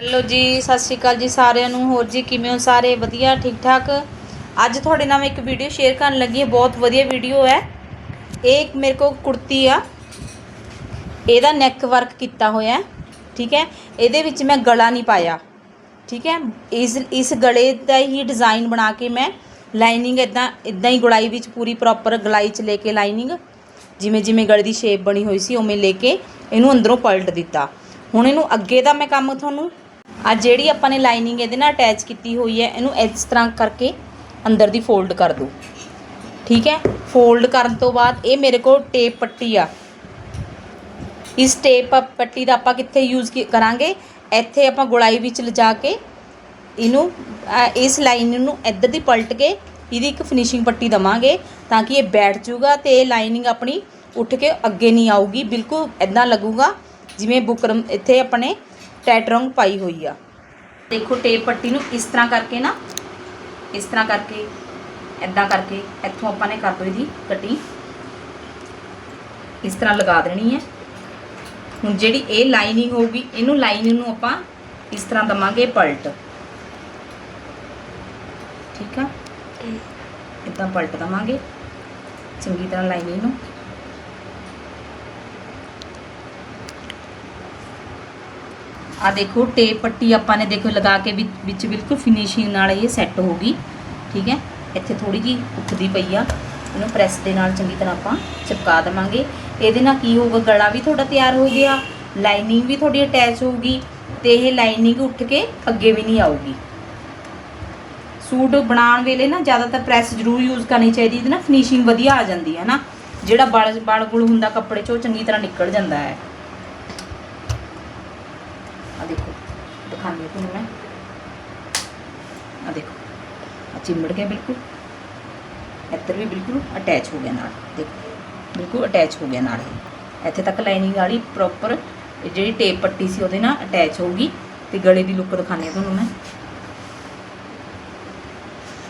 Hello ਜੀ, ਸਤਿ ਸ਼੍ਰੀ ਅਕਾਲ ਜੀ ਸਾਰਿਆਂ ਨੂੰ। ਹੋਰ ਜੀ ਕਿਵੇਂ ਹੋ ਸਾਰੇ? ਵਧੀਆ ਠੀਕ ਠਾਕ ਅੱਜ ਤੁਹਾਡੇ ਨਾਲ ਮੈਂ ਇੱਕ ਵੀਡੀਓ ਸ਼ੇਅਰ ਕਰਨ ਲੱਗੀ ਹਾਂ। ਬਹੁਤ ਵਧੀਆ ਵੀਡੀਓ ਹੈ। ਇਹ ਇੱਕ ਮੇਰੇ ਕੋਲ ਕੁੜਤੀ ਆ। ਇਹਦਾ ਨੈਕ ਵਰਕ ਕੀਤਾ ਹੋਇਆ ਠੀਕ ਹੈ? ਇਹਦੇ ਵਿੱਚ ਮੈਂ ਗਲਾ ਨਹੀਂ ਪਾਇਆ। ਠੀਕ ਹੈ? ਇਸ ਇਸ ਗਲੇ ਦਾ ਹੀ ਡਿਜ਼ਾਈਨ ਬਣਾ ਕੇ ਮੈਂ ਲਾਈਨਿੰਗ ਇਦਾਂ ਇਦਾਂ ਹੀ ਗੁਲਾਈ ਵਿੱਚ ਪੂਰੀ ਪ੍ਰੋਪਰ ਗਲਾਈ ਚ ਲੈ ਕੇ ਲਾਈਨਿੰਗ ਜਿਵੇਂ ਜਿਵੇਂ ਗਲੇ ਦੀ ਸ਼ੇਪ ਬਣੀ ਹੋਈ ਸੀ, ਉਵੇਂ ਲੈ ਕੇ ਇਹਨੂੰ ਅੰਦਰੋਂ ਪਲਟ ਦਿੱਤਾ। ਹੁਣ ਇਹਨੂੰ ਅੱਗੇ ਦਾ ਮੈਂ ਕੰਮ ਤੁਹਾਨੂੰ ਆ ਜਿਹੜੀ ਆਪਾਂ ਨੇ ਲਾਈਨਿੰਗ ਇਹਦੇ ਨਾਲ ਅਟੈਚ ਕੀਤੀ ਹੋਈ ਹੈ, ਇਹਨੂੰ ਇਸ ਤਰ੍ਹਾਂ ਕਰਕੇ ਅੰਦਰ ਦੀ ਫੋਲਡ ਕਰ ਦੋ ਠੀਕ ਹੈ? ਫੋਲਡ ਕਰਨ ਤੋਂ ਬਾਅਦ ਇਹ ਮੇਰੇ ਕੋਲ ਟੇਪ ਪੱਟੀ ਆ। ਇਸ ਟੇਪ ਪੱਟੀ ਦਾ ਆਪਾਂ ਕਿੱਥੇ ਯੂਜ਼ ਕਰਾਂਗੇ? ਇੱਥੇ ਆਪਾਂ ਗੁਲਾਈ ਵਿੱਚ ਲਿਜਾ ਕੇ ਇਹਨੂੰ ਇਸ ਲਾਈਨ ਨੂੰ ਇੱਧਰ ਦੀ ਪਲਟ ਕੇ ਇਹਦੀ ਇੱਕ ਫਿਨਿਸ਼ਿੰਗ ਪੱਟੀ ਦਵਾਂਗੇ ਤਾਂ ਕਿ ਇਹ ਬੈਠ ਜਾਊਗਾ ਤੇ ਇਹ ਲਾਈਨਿੰਗ ਆਪਣੀ ਉੱਠ ਕੇ ਅੱਗੇ ਨਹੀਂ ਆਊਗੀ। ਬਿਲਕੁਲ ਇਦਾਂ ਲੱਗੂਗਾ, ਜਿਵੇਂ ਬੁਕਰਮ, ਇੱਥੇ ਆਪਣੇ ਟੈਟਰੋਂਗ ਪਾਈ ਹੋਈ ਆ। ਦੇਖੋ ਟੇਪ ਪੱਟੀ ਨੂੰ ਇਸ ਤਰ੍ਹਾਂ ਕਰਕੇ ਨਾ ਇਸ ਤਰ੍ਹਾਂ ਕਰਕੇ ਇਦਾਂ ਕਰਕੇ ਇੱਥੋਂ ਆਪਾਂ ਨੇ ਕਰ ਦੋ ਇਹਦੀ ਕਟਿੰਗ ਇਸ ਤਰ੍ਹਾਂ ਲਗਾ ਦੇਣੀ ਹੈ। ਹੁਣ ਜਿਹੜੀ ਇਹ ਲਾਈਨਿੰਗ ਹੋਊਗੀ ਇਹਨੂੰ ਲਾਈਨਿੰਗ ਨੂੰ ਆਪਾਂ ਇਸ ਤਰ੍ਹਾਂ ਦਵਾਂਗੇ ਪਲਟ। ਠੀਕ ਆ? ਇਦਾਂ ਪਲਟ ਦਵਾਂਗੇ। ਚੰਗੀ ਤਰ੍ਹਾਂ ਲਾਈਨਿੰਗ ਨੂੰ। ਆ ਦੇਖੋ ਟੇਪ ਪੱਟੀ ਆਪਾਂ ਨੇ ਦੇਖੋ ਲਗਾ ਕੇ ਵਿੱਚ ਵਿੱਚ ਬਿਲਕੁਲ ਫਿਨਿਸ਼ਿੰਗ ਨਾਲ ਇਹ ਸੈੱਟ ਹੋ ਗਈ। ਠੀਕ ਹੈ? ਇੱਥੇ ਥੋੜੀ ਜੀ ਉੱਠਦੀ ਪਈ ਆ। ਇਹਨੂੰ ਪ੍ਰੈਸ ਦੇ ਨਾਲ ਚੰਗੀ ਤਰ੍ਹਾਂ ਆਪਾਂ ਚਿਪਕਾ ਦੇਵਾਂਗੇ। ਇਹਦੇ ਨਾਲ ਕੀ ਹੋਊਗਾ? ਗਲਾ ਵੀ ਤੁਹਾਡਾ ਤਿਆਰ ਹੋ ਗਿਆ ਲਾਈਨਿੰਗ ਵੀ ਤੁਹਾਡੀ ਅਟੈਚ ਹੋਊਗੀ ਤੇ ਇਹ ਲਾਈਨਿੰਗ ਉੱਠ ਕੇ ਅੱਗੇ ਵੀ ਨਹੀਂ ਆਊਗੀ। ਸੂਟ ਬਣਾਉਣ ਵੇਲੇ ਨਾ ਜ਼ਿਆਦਾਤਰ ਪ੍ਰੈਸ ਜ਼ਰੂਰ ਯੂਜ਼ ਕਰਨੀ ਚਾਹੀਦੀ, ਇਹਦੇ ਨਾਲ ਫਿਨਿਸ਼ਿੰਗ ਵਧੀਆ ਆ ਜਾਂਦੀ ਹੈ ਨਾ। ਜਿਹੜਾ ਬਲ ਬਲ ਗੁਲ ਹੁੰਦਾ, ਕੱਪੜੇ 'ਚੋਂ ਉਹ ਚੰਗੀ ਤਰ੍ਹਾਂ ਨਿਕਲ ਜਾਂਦਾ ਹੈ। ਆ ਦੇਖੋ ਦਿਖਾਉਂਦੀ ਹਾਂ ਤੁਹਾਨੂੰ ਮੈਂ। ਆ ਦੇਖੋ ਆ ਚਿੰਬੜ ਗਿਆ ਬਿਲਕੁਲ। ਇੱਧਰ ਵੀ ਬਿਲਕੁਲ ਅਟੈਚ ਹੋ ਗਿਆ ਨਾਲ। ਦੇਖੋ ਬਿਲਕੁਲ ਅਟੈਚ ਹੋ ਗਿਆ ਨਾਲ ਇਹ। ਇੱਥੇ ਤੱਕ ਲਾਈਨਿੰਗ ਵਾਲੀ ਪ੍ਰੋਪਰ ਜਿਹੜੀ ਟੇਪ ਪੱਟੀ ਸੀ ਉਹਦੇ ਨਾਲ ਅਟੈਚ ਹੋਊਗੀ। ਤੇ ਗਲੇ ਦੀ ਲੁੱਕ ਹਾਂ ਤੁਹਾਨੂੰ ਮੈਂ।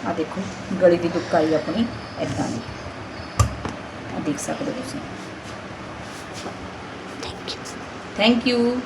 ਆ ਦੇਖੋ ਗਲੇ ਦੀ ਲੁੱਕ ਆਈ ਆਪਣੀ ਇਦਾਂ ਦੀ। ਆ ਦੇਖ ਸਕਦੇ ਹੋ ਤੁਸੀਂ। Thank you thank you